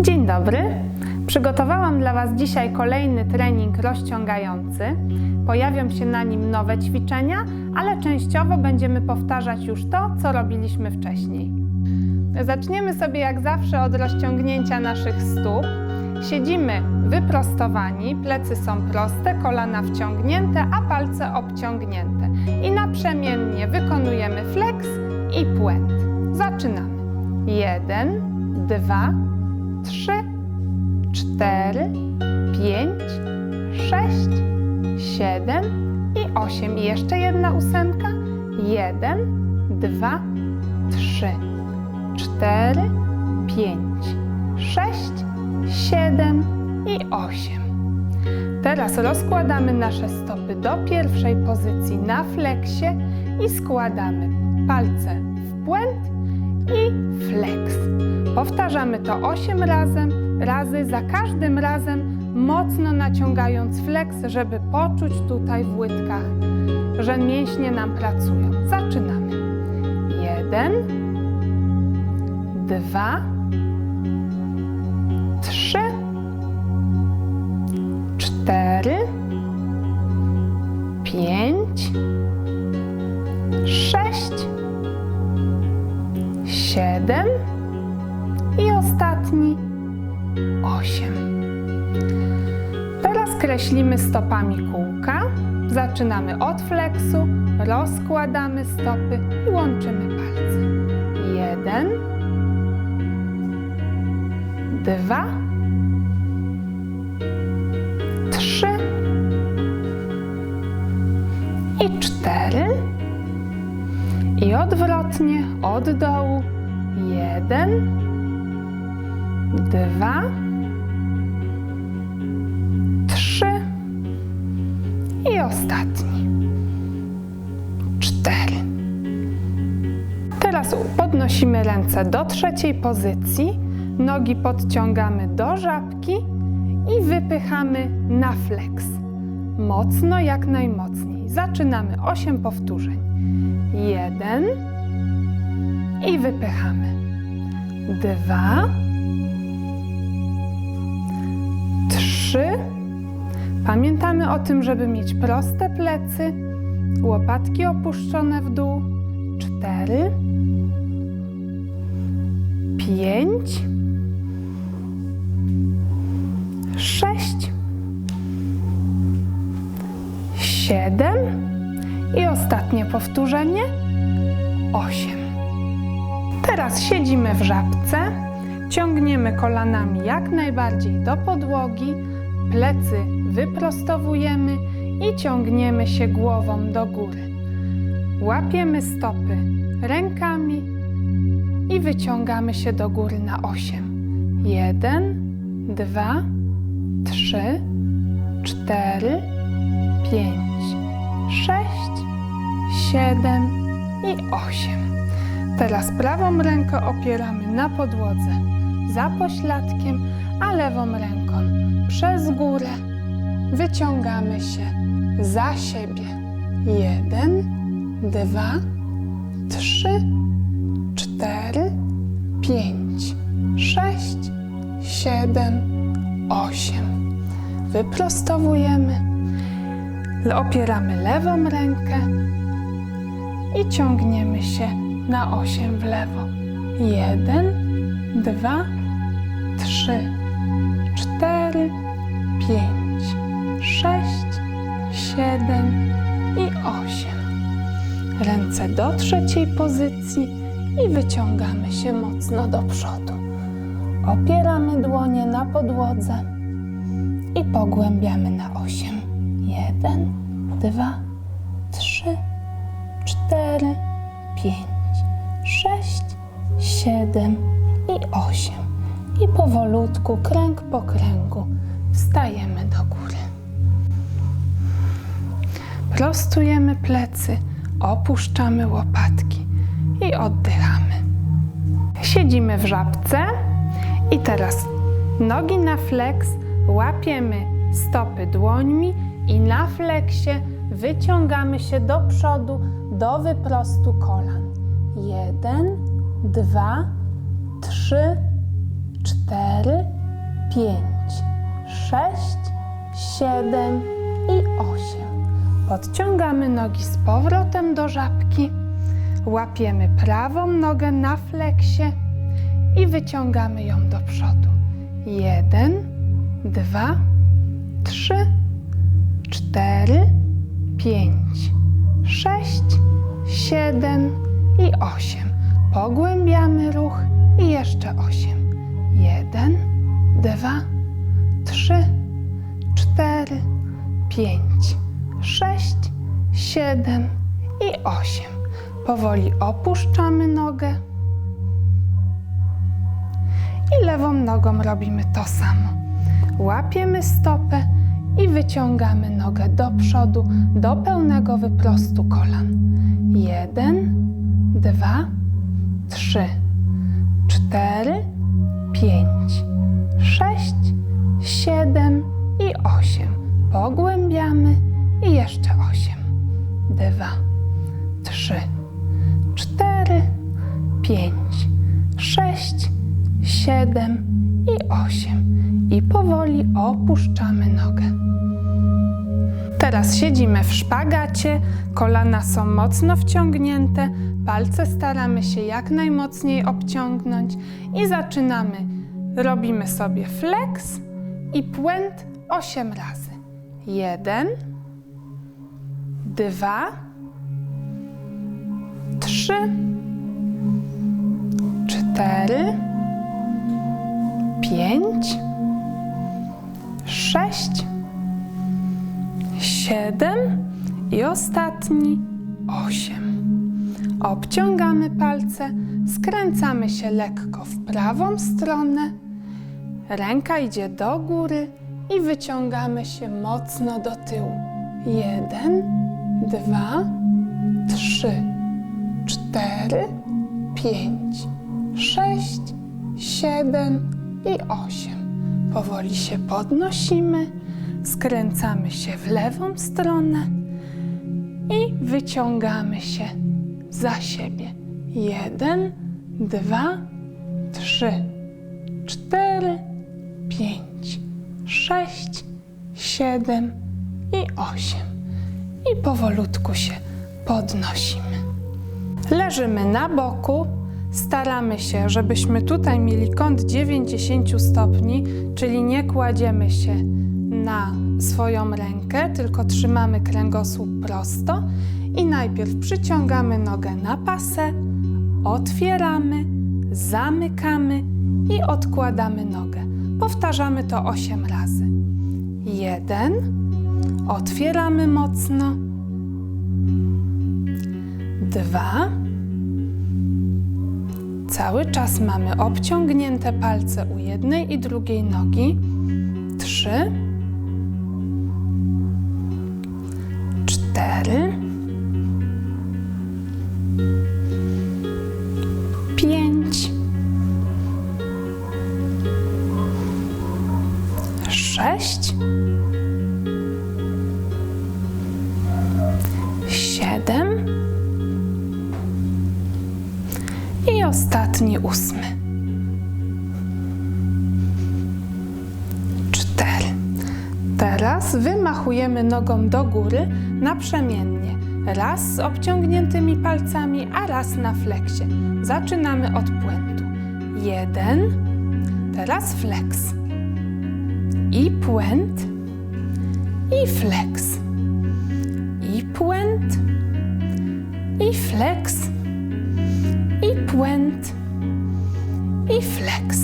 Dzień dobry. Przygotowałam dla Was dzisiaj kolejny trening rozciągający. Pojawią się na nim nowe ćwiczenia, ale częściowo będziemy powtarzać już to, co robiliśmy wcześniej. Zaczniemy sobie jak zawsze od rozciągnięcia naszych stóp. Siedzimy wyprostowani, plecy są proste, kolana wciągnięte, a palce obciągnięte. I naprzemiennie wykonujemy flex i puent. Zaczynamy. Jeden, dwa, trzy, cztery, pięć, sześć, siedem i osiem. I jeszcze jedna ósemka. Jeden, dwa, trzy, cztery, pięć, sześć, siedem i osiem. Teraz rozkładamy nasze stopy do pierwszej pozycji na fleksie i składamy palce w puent i flex. Powtarzamy to 8 razem, razy, za każdym razem mocno naciągając flex, żeby poczuć tutaj w łydkach, że mięśnie nam pracują. Zaczynamy. Jeden, dwa, trzy, cztery, pięć, sześć, siedem i ostatni osiem. Teraz kreślimy stopami kółka. Zaczynamy od fleksu, rozkładamy stopy i łączymy palce. Jeden, dwa, trzy i cztery. I odwrotnie od dołu. Jeden, dwa, trzy i ostatni. Cztery. Teraz podnosimy ręce do trzeciej pozycji, nogi podciągamy do żabki i wypychamy na flex. Mocno, jak najmocniej. Zaczynamy 8 powtórzeń. Jeden i wypychamy. Dwa, trzy. Pamiętamy o tym, żeby mieć proste plecy, łopatki opuszczone w dół. Cztery, pięć, sześć, siedem i ostatnie powtórzenie osiem. Teraz siedzimy w żabce, ciągniemy kolanami jak najbardziej do podłogi, plecy wyprostowujemy i ciągniemy się głową do góry. Łapiemy stopy rękami i wyciągamy się do góry na osiem. Jeden, dwa, trzy, cztery, pięć, sześć, siedem i osiem. Teraz prawą rękę opieramy na podłodze za pośladkiem, a lewą ręką przez górę wyciągamy się za siebie. Jeden, dwa, trzy, cztery, pięć, sześć, siedem, osiem. Wyprostowujemy, opieramy lewą rękę i ciągniemy się na osiem w lewo. Jeden, dwa, trzy, cztery, pięć, sześć, siedem i osiem. Ręce do trzeciej pozycji i wyciągamy się mocno do przodu. Opieramy dłonie na podłodze i pogłębiamy na osiem. Jeden, dwa, trzy, cztery, pięć, siedem i osiem. I powolutku, kręg po kręgu, wstajemy do góry. Prostujemy plecy, opuszczamy łopatki i oddychamy. Siedzimy w żabce i teraz nogi na flex, łapiemy stopy dłońmi i na fleksie wyciągamy się do przodu do wyprostu kolan. Jeden, dwa, trzy, cztery, pięć, sześć, siedem i osiem. Podciągamy nogi z powrotem do żabki. Łapiemy prawą nogę na fleksie i wyciągamy ją do przodu. Jeden, dwa, trzy, cztery, pięć, sześć, siedem i osiem. Pogłębiamy ruch i jeszcze osiem. Jeden, dwa, trzy, cztery, pięć, sześć, siedem i osiem. Powoli opuszczamy nogę i lewą nogą robimy to samo. Łapiemy stopę i wyciągamy nogę do przodu do pełnego wyprostu kolan. Jeden, dwa, trzy, cztery, pięć, sześć, siedem i osiem. Pogłębiamy i jeszcze osiem. Dwa, trzy, cztery, pięć, sześć, siedem i osiem. I powoli opuszczamy nogę. Teraz siedzimy w szpagacie, kolana są mocno wciągnięte, palce staramy się jak najmocniej obciągnąć i zaczynamy. Robimy sobie flex i płęt 8 razy. Jeden, dwa, trzy, cztery, pięć, sześć, siedem i ostatni osiem. Obciągamy palce, skręcamy się lekko w prawą stronę, ręka idzie do góry i wyciągamy się mocno do tyłu. Jeden, dwa, trzy, cztery, pięć, sześć, siedem i osiem. Powoli się podnosimy, skręcamy się w lewą stronę i wyciągamy się za siebie. Jeden, dwa, trzy, cztery, pięć, sześć, siedem i osiem. I powolutku się podnosimy. Leżymy na boku, staramy się, żebyśmy tutaj mieli kąt 90 stopni, czyli nie kładziemy się na swoją rękę, tylko trzymamy kręgosłup prosto i najpierw przyciągamy nogę na pasę, otwieramy, zamykamy i odkładamy nogę. Powtarzamy to 8 razy. Jeden, otwieramy mocno. Dwa, Cały czas mamy obciągnięte palce u jednej i drugiej nogi. Trzy, cztery, Teraz wymachujemy nogą do góry naprzemiennie. Raz z obciągniętymi palcami, a raz na fleksie. Zaczynamy od płętu. Jeden. Teraz flex. I płęt. I flex. I płęt. I flex i płęt i flex.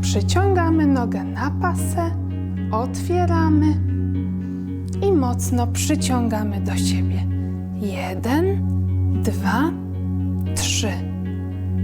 Przyciągamy nogę na pasę, otwieramy i mocno przyciągamy do siebie. Jeden, dwa, trzy,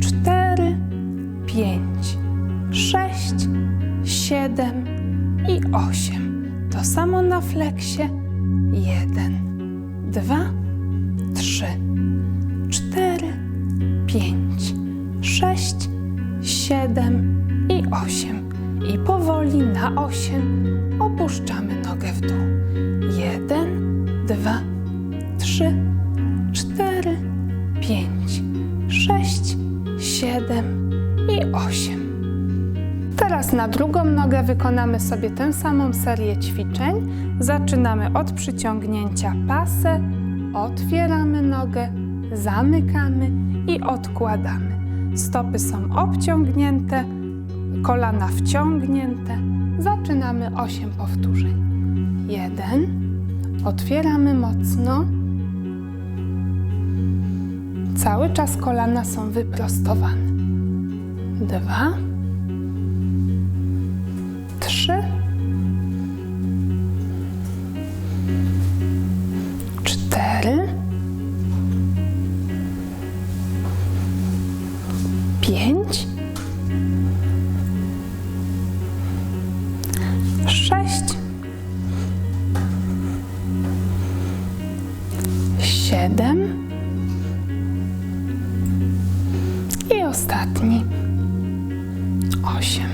cztery, pięć, sześć, siedem i osiem. To samo na fleksie. Jeden, dwa, trzy cztery, pięć, sześć, siedem i osiem. I powoli na osiem opuszczamy nogę w dół. Jeden, dwa, trzy, cztery, pięć, sześć, siedem i osiem. Teraz na drugą nogę wykonamy sobie tę samą serię ćwiczeń. Zaczynamy od przyciągnięcia pasę, otwieramy nogę, zamykamy i odkładamy. Stopy są obciągnięte, kolana wciągnięte. Zaczynamy 8 powtórzeń. 1. Otwieramy mocno. Cały czas kolana są wyprostowane. 2 ostatni osiem.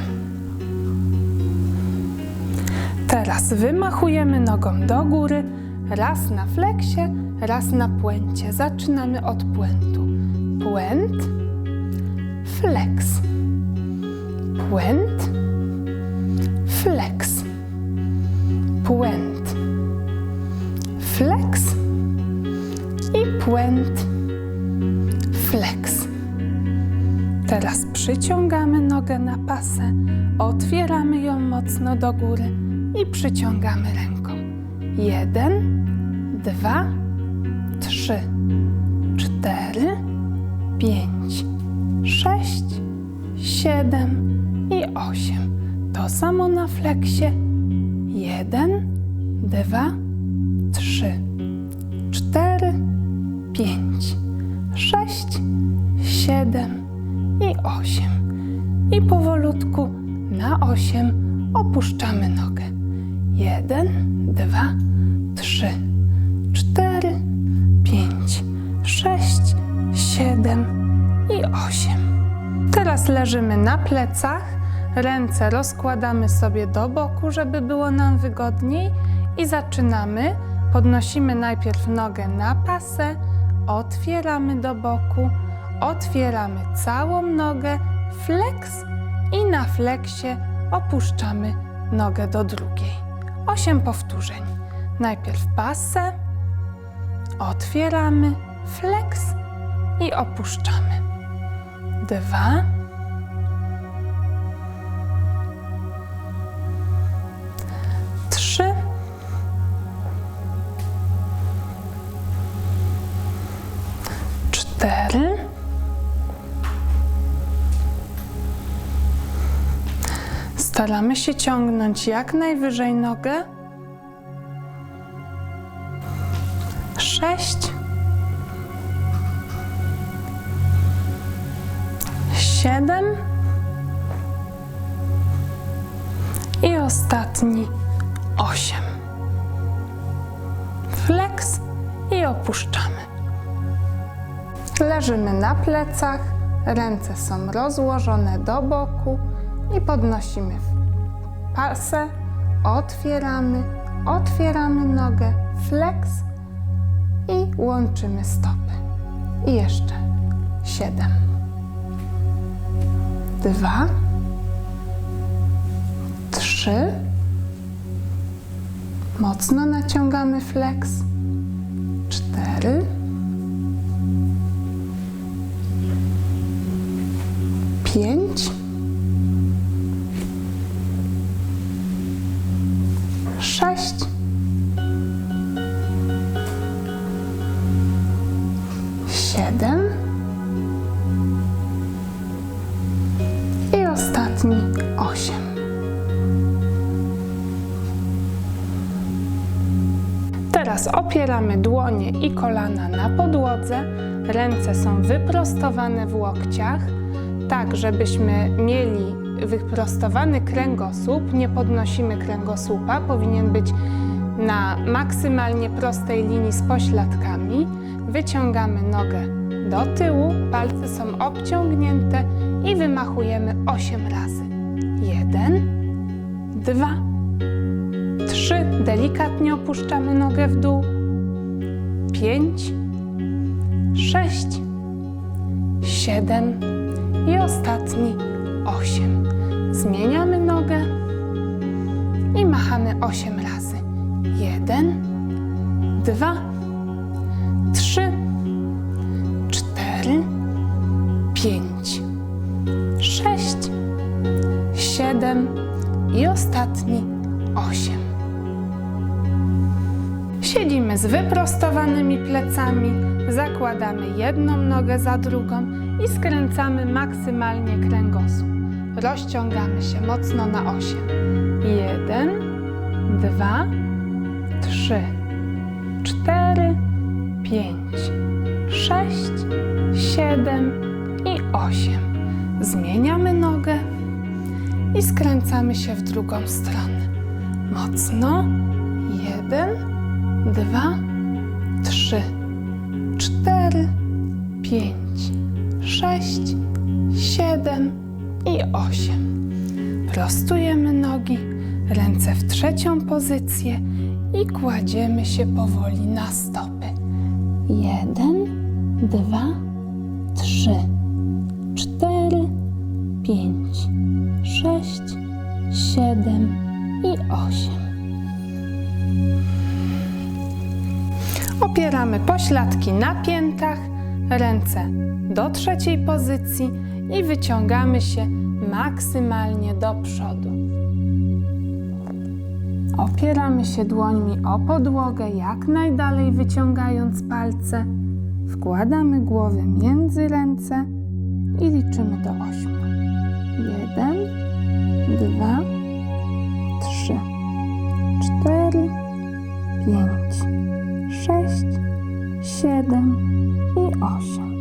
Teraz wymachujemy nogą do góry, raz na fleksie, raz na puencie. Zaczynamy od puentu. Puent, flex, puent, flex, puent, Teraz przyciągamy nogę na pasę, otwieramy ją mocno do góry i przyciągamy ręką. Jeden, dwa, trzy, cztery, pięć, sześć, siedem i osiem. To samo na fleksie. Jeden, dwa, trzy, cztery, pięć, sześć, siedem osiem. I powolutku na osiem opuszczamy nogę. Jeden, dwa, trzy, cztery, pięć, sześć, siedem i osiem. Teraz leżymy na plecach, ręce rozkładamy sobie do boku, żeby było nam wygodniej i zaczynamy. Podnosimy najpierw nogę na pasę, otwieramy do boku, otwieramy całą nogę, flex i na fleksie opuszczamy nogę do drugiej. Osiem powtórzeń. Najpierw pasę, otwieramy, flex i opuszczamy. Dwa, staramy się ciągnąć jak najwyżej nogę. Sześć, siedem i ostatni osiem. Flex i opuszczamy. Leżymy na plecach, ręce są rozłożone do boku i podnosimy pasę, otwieramy, otwieramy nogę, flex i łączymy stopy. I jeszcze siedem. Dwa, trzy, mocno naciągamy flex, cztery, pięć, Teraz opieramy dłonie i kolana na podłodze. Ręce są wyprostowane w łokciach, tak żebyśmy mieli wyprostowany kręgosłup. Nie podnosimy kręgosłupa, powinien być na maksymalnie prostej linii z pośladkami. Wyciągamy nogę do tyłu, palce są obciągnięte i wymachujemy 8 razy. Jeden, dwa, trzy, delikatnie opuszczamy nogę w dół, pięć, sześć, siedem i ostatni osiem. Zmieniamy nogę i machamy 8 razy. 1, 2, 3, 4, 5, 6, 7 i ostatni 8. Siedzimy z wyprostowanymi plecami, zakładamy jedną nogę za drugą i skręcamy maksymalnie kręgosłup. Rozciągamy się mocno na 8. 1, 2, 3, 4, 5, 6, 7 i 8. Zmieniamy nogę i skręcamy się w drugą stronę. Mocno. 1, 2, 3, 4, 5, 6, 7 i 8. Prostujemy nogi, ręce w trzecią pozycję i kładziemy się powoli na stopy. 1, 2, 3, 4, 5, 6, 7 i 8. Opieramy pośladki na piętach, ręce do trzeciej pozycji i wyciągamy się maksymalnie do przodu. Opieramy się dłońmi o podłogę, jak najdalej wyciągając palce. Wkładamy głowę między ręce i liczymy do ośmiu. Jeden, dwa, trzy, cztery, pięć, sześć, siedem i osiem.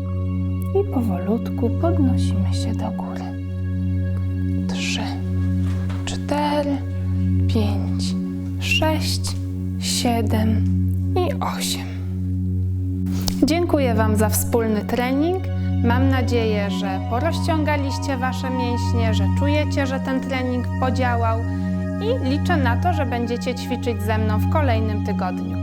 I powolutku podnosimy się do góry. Trzy, cztery, pięć, sześć, siedem i osiem. Dziękuję Wam za wspólny trening. Mam nadzieję, że porozciągaliście Wasze mięśnie, że czujecie, że ten trening podziałał i liczę na to, że będziecie ćwiczyć ze mną w kolejnym tygodniu.